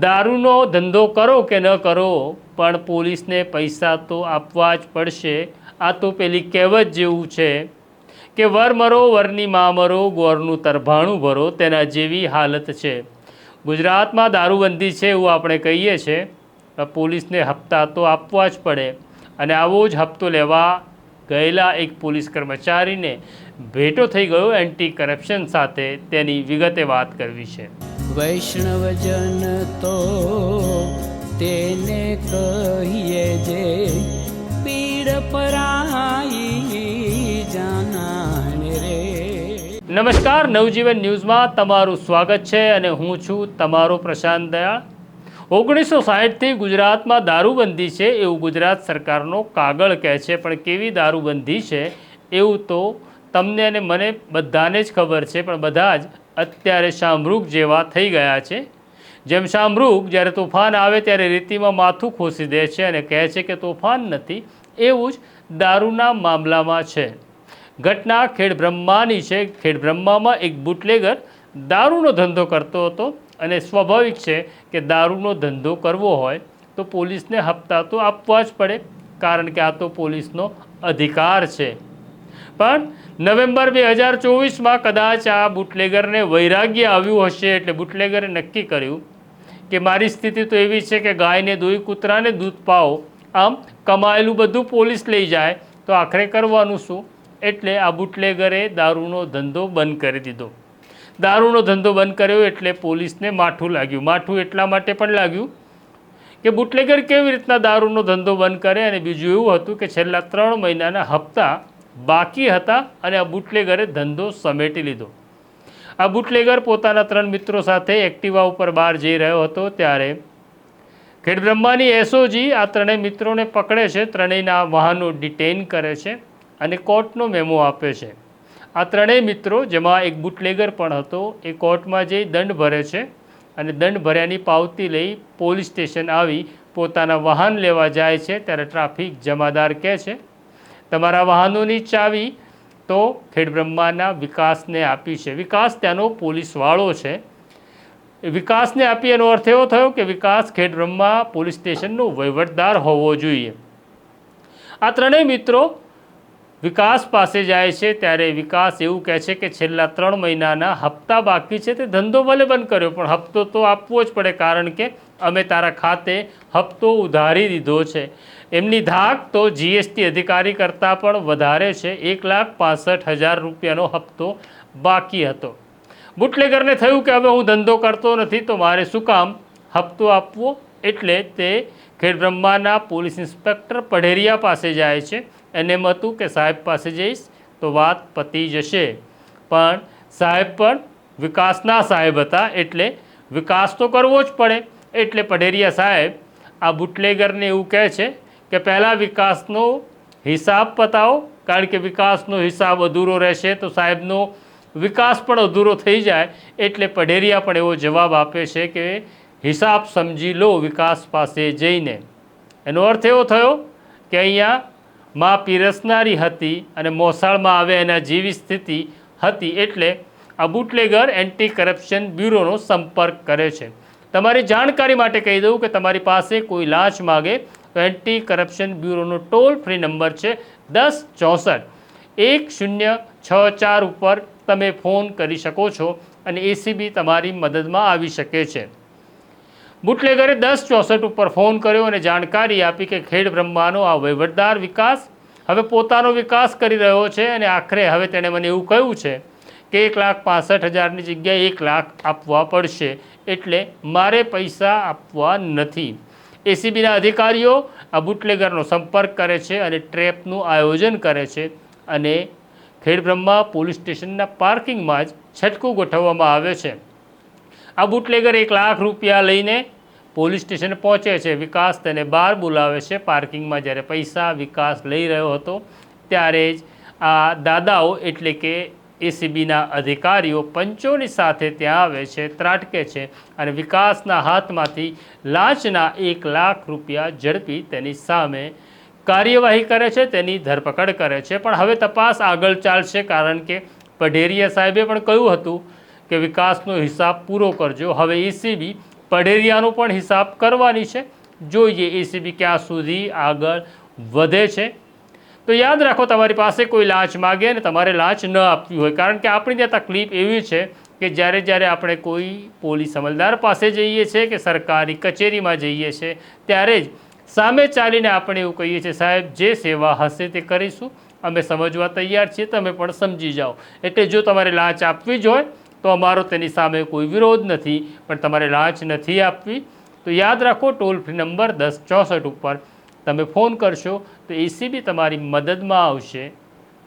દારૂનો ધંધો કરો કે ન કરો, પણ પોલીસને પૈસા તો આપવા જ પડશે. આ તો પેલી કહેવત જેવું છે કે વર મરો, વરની મા મરો, ગોરનું તરભાણું ભરો, તેના જેવી હાલત છે. ગુજરાતમાં દારૂબંધી છે એવું આપણે કહીએ છીએ પોલીસને હપ્તા તો આપવા જ પડે. અને આવો જ હપ્તો લેવા ગયેલા એક પોલીસ કર્મચારીને ભેટો થઈ ગયો એન્ટી કરપ્શન સાથે. તેની વિગતે વાત કરવી છે. વૈષ્ણવજન તો તેને કહીએ જે પીડ પરાઈ જાનાને રે. નમસ્કાર, નવજીવન ન્યૂઝમાં તમારું સ્વાગત છે અને હું છું તમારો પ્રશાંત દયાળ. ઓગણીસો સાહીઠથી ગુજરાતમાં દારૂબંધી છે એવું ગુજરાત સરકારનો કાગળ કહે છે. પણ કેવી દારૂબંધી છે એવું તો તમને અને મને બધાને જ ખબર છે, પણ બધા જ અત્યારે શામરૂખ જેવા થઈ ગયા છે. જેમ શામરૂખ જ્યારે તોફાન આવે ત્યારે રીતિમાં માથું ખોસી દે છે અને કહે છે કે તોફાન નથી, એવું જ દારૂના મામલામાં છે. ઘટના ખેડબ્રહ્માની છે. ખેડબ્રહ્મામાં એક બુટલેગર દારૂનો ધંધો કરતો હતો અને સ્વાભાવિક છે કે દારૂનો ધંધો કરવો હોય તો પોલીસને હપ્તા તો આપવા જ પડે, કારણ કે આ તો પોલીસનો અધિકાર છે. પણ નવેમ્બર બે હજાર ચોવીસમાં કદાચ આ બુટલેગરને વૈરાગ્ય આવ્યું હશે એટલે બુટલેગરે નક્કી કર્યું કે મારી સ્થિતિ તો એવી છે કે ગાયને દોઈ કૂતરાને દૂધ પાઓ, આમ કમાયેલું બધું પોલીસ લઈ જાય, તો આખરે કરવાનું શું? એટલે આ બુટલેગરે દારૂનો ધંધો બંધ કરી દીધો. દારૂનો ધંધો બંધ કર્યો એટલે પોલીસને માઠું લાગ્યું. માઠું એટલા માટે પણ લાગ્યું કે બુટલેગર કેવી રીતના દારૂનો ધંધો બંધ કરે અને બીજું એવું હતું કે છેલ્લા ત્રણ મહિનાના હપ્તા બાકી હતા અને આ બુટલેગરે ધંધો સમેટી લીધો. આ બુટલેગર પોતાના ત્રણ મિત્રો સાથે એક્ટિવા ઉપર બહાર જઈ રહ્યો હતો ત્યારે ખેડબ્રહ્માની એસઓજી આ ત્રણેય મિત્રોને પકડે છે. ત્રણેયના વાહનો ડિટેઇન કરે છે અને કોર્ટનો મેમો આપે છે. આ ત્રણેય મિત્રો, જેમાં એક બુટલેગર પણ હતો, એ કોર્ટમાં જઈ દંડ ભરે છે અને દંડ ભર્યાની પાવતી લઈ પોલીસ સ્ટેશન આવી પોતાના વાહન લેવા જાય છે. ત્યારે ટ્રાફિક જમાદાર કહે છે તમારા વાહનોની ચાવી તો ખેડબ્રહ્માના વિકાસને આપી છે. વિકાસ ત્યાંનો પોલીસવાળો છે. વિકાસને આપી એનો અર્થ એવો થયો કે વિકાસ ખેડબ્રહ્મા પોલીસ સ્ટેશનનો વહીવટદાર હોવો જોઈએ. આ ત્રણેય મિત્રો વિકાસ પાસે જાય છે ત્યારે વિકાસ એવું કહે છે કે છેલ્લા ત્રણ મહિનાના હપ્તા બાકી છે તે ધંધો ભલે બંધ કર્યો, પણ હપ્તો તો આપવો જ પડે કારણ કે અમે તારા ખાતે હપ્તો ઉધારી દીધો છે. એમની ધાક તો જીએસટી અધિકારી કરતાં પણ વધારે છે. એક લાખ પાસઠ હજાર રૂપિયાનો હપ્તો બાકી હતો. બુટલેગરને થયું કે હવે હું ધંધો કરતો નથી, તો મારે શું કામ? હપ્તો આપવો એટલે તે ખેડબ્રહ્માના પોલીસ ઇન્સ્પેક્ટર પઢેરિયા પાસે જાય છે. એને હતું કે સાહેબ પાસે જઈશ તો વાત પતી જશે. પણ સાહેબ પણ વિકાસના સાહેબ હતા એટલે વિકાસ તો કરવો જ પડે. એટલે પઢેરિયા સાહેબ આ બુટલેગરને એવું કહે છે કે પહેલાં વિકાસનો હિસાબ પતાવો, કારણ કે વિકાસનો હિસાબ અધૂરો રહેશે તો સાહેબનો વિકાસ પણ અધૂરો થઈ જાય. એટલે પઢેરિયા પણ એવો જવાબ આપે છે કે હિસાબ સમજી લો વિકાસ પાસે જઈને. એનો અર્થ એવો થયો કે અહીંયા માં પીરસનારી હતી અને મોસાળમાં આવે એના જેવી સ્થિતિ હતી એટલે આ બુટલેગર એન્ટી કરપ્શન બ્યુરોનો સંપર્ક કરે છે. તમારી જાણકારી માટે કહી દઉં કે તમારી પાસે કોઈ લાંચ માગે તો એન્ટી કરપ્શન બ્યુરોનો ટોલ ફ્રી નંબર છે દસ ચોસઠ. એક શૂન્ય છ ચાર ઉપર તમે ફોન કરી શકો છો અને એસીબી તમારી મદદમાં આવી શકે છે. બુટલેગરે દસ ચોસઠ ઉપર ફોન કર્યો અને જાણકારી આપી કે ખેડ બ્રહ્માનો આ વહીવટદાર વિકાસ હવે પોતાનો વિકાસ કરી રહ્યો છે અને આખરે હવે તેણે મને એવું કહ્યું છે કે એક લાખ પાસઠ હજારની જગ્યાએ એક લાખ આપવા પડશે એટલે મારે પૈસા આપવા નથી. એસીબીના અધિકારીઓ આ બુટલેગરનો સંપર્ક કરે છે અને ટ્રેપનું આયોજન કરે છે અને ખેડબ્રહ્મા પોલીસ સ્ટેશનના પાર્કિંગમાં જ છટકું ગોઠવવામાં આવે છે. આ બુટલેગર એક લાખ રૂપિયા લઈને પોલીસ સ્ટેશન પહોંચે છે, વિકાસ તેને બહાર બોલાવે છે. પાર્કિંગમાં જ્યારે પૈસા વિકાસ લઈ રહ્યો હતો, ત્યારે જ આ દાદાઓ એટલે કે એસીબીના અધિકારીઓ પંચોની સાથે ત્યાં આવે છે, ત્રાટકે છે અને વિકાસના હાથમાંથી લાંચના એક લાખ રૂપિયા ઝડપી તેની સામે કાર્યવાહી કરે છે, તેની ધરપકડ કરે છે. પણ હવે તપાસ આગળ ચાલશે, કારણ કે પઢેરિયા સાહેબે પણ કહ્યું હતું કે વિકાસનો હિસાબ પૂરો કરજો. હવે એસીબી પઢેરિયાનો પણ હિસાબ કરવાની છે. જોઈએ એસીબી ક્યાં સુધી આગળ વધે છે. તો યાદ રાખો, તમારી પાસે કોઈ લાંચ માગે અને તમારે લાંચ ન આપવી હોય, કારણ કે આપણી ત્યાં તકલીફ એવી છે કે જ્યારે જ્યારે આપણે કોઈ પોલીસ અમલદાર પાસે જઈએ છીએ કે સરકારી કચેરીમાં જઈએ છીએ, ત્યારે જ સામે ચાલીને આપણે એવું કહીએ છીએ, સાહેબ, જે સેવા હશે તે કરીશું. અમે સમજવા તૈયાર છીએ, તમે પણ સમજી જાઓ. એટલે જો તમારે લાંચ આપવી જ હોય તો અમારો તેની સામે કોઈ વિરોધ નથી, પણ તમારે લાંચ નથી આપવી. તો યાદ રાખો ટોલ ફ્રી નંબર દસ ચોસઠ ઉપર તમે ફોન કરશો, તો એસીબી તમારી મદદમાં આવશે.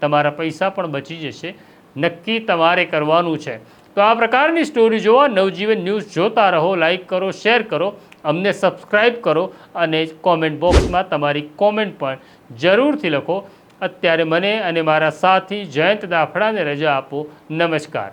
તમારા પૈસા પણ બચી જશે. નક્કી તમારે કરવાનું છે. તો આ પ્રકારની સ્ટોરી જોવા નવજીવન ન્યૂઝ જોતા રહો લાઇક કરો શેર કરો, અમને સબસ્ક્રાઈબ કરો અને કોમેન્ટ બોક્સમાં તમારી કોમેન્ટ પણ જરૂરથી લખો. અત્યારે મને અને મારા સાથી જયંત દાફડાને રજા આપો. નમસ્કાર.